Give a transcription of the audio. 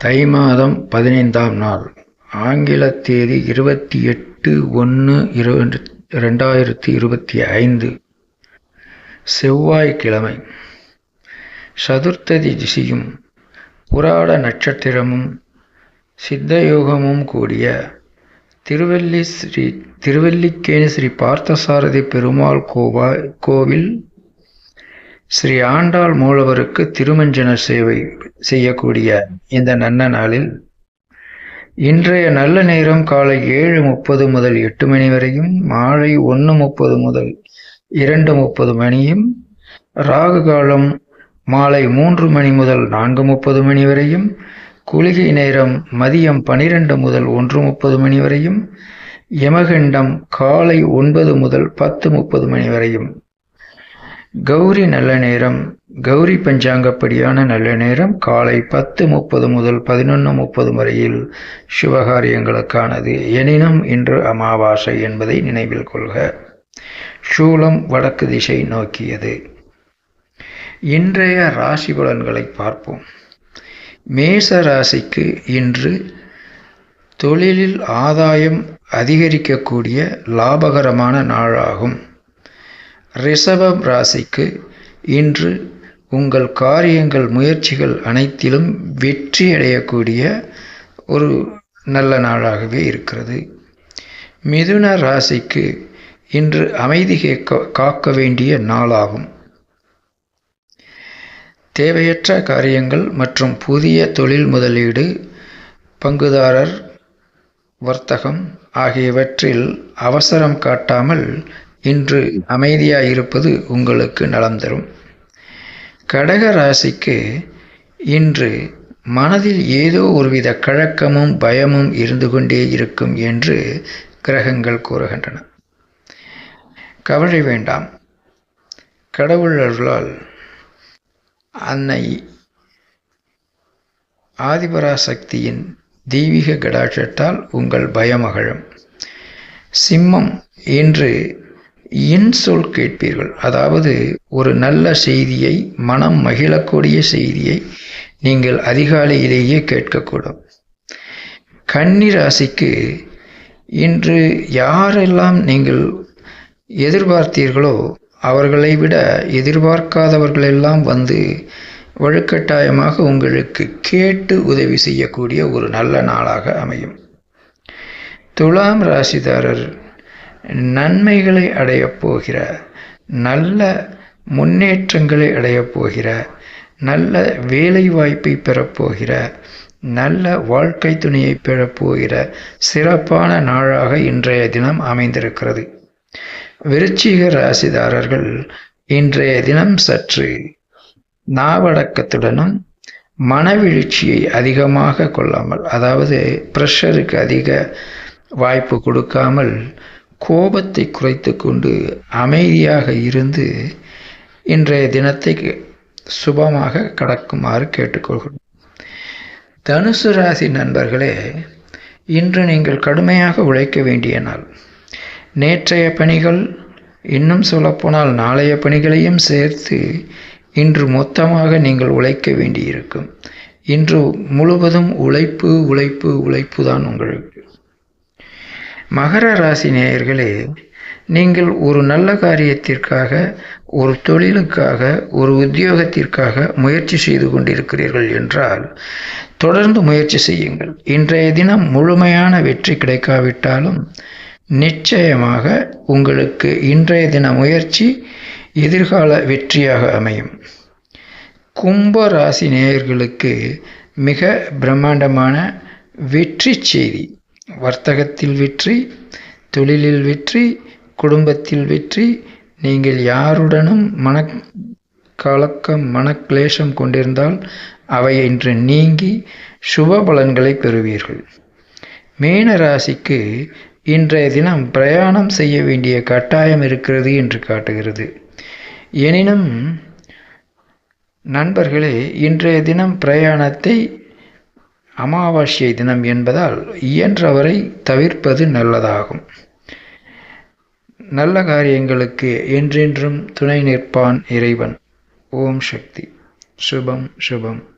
தை மாதம் பதினைந்தாம் நாள் ஆங்கில தேதி இருபத்தி எட்டு ஒன்று இரு ரெண்டாயிரத்தி இருபத்தி ஐந்து செவ்வாய்க்கிழமை. சதுர்த்ததி திசையும் புராட நட்சத்திரமும் சித்தயோகமும் கூடிய திருவல்லி ஸ்ரீ திருவல்லிக்கேணி ஸ்ரீ பார்த்தசாரதி பெருமாள் கோவா கோவில் ஸ்ரீ ஆண்டாள் மூலவருக்கு திருமஞ்சன சேவை செய்யக்கூடிய இந்த நன்ன நாளில் இன்றைய நல்ல நேரம் காலை ஏழு முப்பது முதல் எட்டு மணி வரையும் மாலை ஒன்று முப்பது முதல் இரண்டு முப்பது மணியும் ராகு காலம் மாலை மூன்று மணி முதல் நான்கு முப்பது மணி வரையும் குளிகை நேரம் மதியம் பனிரெண்டு முதல் ஒன்று முப்பது மணி வரையும் யமகண்டம் காலை ஒன்பது முதல் பத்து முப்பது மணி வரையும். கௌரி நல்ல நேரம் கௌரி பஞ்சாங்கப்படியான நல்ல நேரம் காலை பத்து முப்பது முதல் பதினொன்று முப்பது வரையில் சிவகாரியங்களுக்கானது. எனினும் இன்று அமாவாசை என்பதை நினைவில் கொள்க. சூலம் வடக்கு திசை நோக்கியது. இன்றைய ராசி பலன்களை பார்ப்போம். மேச ராசிக்கு இன்று தொழிலில் ஆதாயம் அதிகரிக்கக்கூடிய லாபகரமான நாளாகும். ரிஷபம் ராசிக்கு இன்று உங்கள் காரியங்கள் முயற்சிகள் அனைத்திலும் வெற்றி அடையக்கூடிய ஒரு நல்ல நாளாகவே இருக்கிறது. மிதுன ராசிக்கு இன்று அமைதி காக்க வேண்டிய நாளாகும். தேவையற்ற காரியங்கள் மற்றும் புதிய தொழில் முதலீடு பங்குதாரர் வர்த்தகம் ஆகியவற்றில் அவசரம் காட்டாமல் இன்று அமைதியாக இருப்பது உங்களுக்கு நலம் தரும். கடக ராசிக்கு இன்று மனதில் ஏதோ ஒருவித கழக்கமும் பயமும் இருந்து கொண்டே இருக்கும் என்று கிரகங்கள் கூறுகின்றன. கவலை வேண்டாம். கடவுள் அருளால் அன்னை ஆதிபராசக்தியின் தெய்வீக கடாட்சத்தால் உங்கள் பயமகழும் சிம்மம் இன்று இன்சொல் கேட்பீர்கள். அதாவது ஒரு நல்ல செய்தியை மனம் மகிழக்கூடிய செய்தியை நீங்கள் அதிகாலையிலேயே கேட்கக்கூடும். கன்னி ராசிக்கு இன்று யாரெல்லாம் நீங்கள் எதிர்பார்த்தீர்களோ அவர்களை விட எதிர்பார்க்காதவர்களெல்லாம் வந்து வழுக்கட்டாயமாக உங்களுக்கு கேட்டு உதவி செய்யக்கூடிய ஒரு நல்ல நாளாக அமையும். துலாம் ராசிதாரர் நன்மைகளை அடையப் போகிற நல்ல முன்னேற்றங்களை அடையப் போகிற நல்ல வேலை வாய்ப்பை பெறப்போகிற நல்ல வாழ்க்கை துணையை பெறப்போகிற சிறப்பான நாளாக இன்றைய தினம் அமைந்திருக்கிறது. விருச்சிக ராசிதாரர்கள் இன்றைய தினம் சற்று நாவடக்கத்துடனும் மனவீழ்ச்சியை அதிகமாக கொள்ளாமல் அதாவது ப்ரெஷருக்கு அதிக வாய்ப்பு கொடுக்காமல் கோபத்தை குறைத்து கொண்டு அமைதியாக இருந்து இன்றைய தினத்தை சுபமாக கடக்குமாறு கேட்டுக்கொள்கிறோம். தனுசு ராசி நண்பர்களே இன்று நீங்கள் கடுமையாக உழைக்க வேண்டிய நாள். நேற்றைய பணிகள் இன்னும் சொல்லப்போனால் நாளைய பணிகளையும் சேர்த்து இன்று மொத்தமாக நீங்கள் உழைக்க வேண்டியிருக்கும். இன்று முழுவதும் உழைப்பு உழைப்பு உழைப்பு தான் உங்களுக்கு மகர ராசி நேயர்களே நீங்கள் ஒரு நல்ல காரியத்திற்காக ஒரு தொழிலுக்காக ஒரு உத்தியோகத்திற்காக முயற்சி செய்து கொண்டிருக்கிறீர்கள் என்றால் தொடர்ந்து முயற்சி செய்யுங்கள். இன்றைய தினம் முழுமையான வெற்றி கிடைக்காவிட்டாலும் நிச்சயமாக உங்களுக்கு இன்றைய தின முயற்சி எதிர்கால வெற்றியாக அமையும். கும்ப ராசி நேயர்களுக்கு மிக பிரம்மாண்டமான வெற்றி செய்தி. வர்த்தகத்தில் வெற்றி தொழிலில் வெற்றி குடும்பத்தில் வெற்றி. நீங்கள் யாருடனும் மன கலக்கம் மனக்லேஷம் கொண்டிருந்தால் அவை இன்று நீங்கி சுப பலன்களை பெறுவீர்கள். மீன ராசிக்கு இன்றைய தினம் பிரயாணம் செய்ய வேண்டிய கட்டாயம் இருக்கிறது என்று காட்டுகிறது. எனினும் நண்பர்களே இன்றைய தினம் பிரயாணத்தை அமாவாசை தினம் என்பதால் இயன்றவரை தவிர்ப்பது நல்லதாகும். நல்ல காரியங்களுக்கு என்றென்றும் துணை நிற்பான் இறைவன். ஓம் சக்தி. சுபம் சுபம்.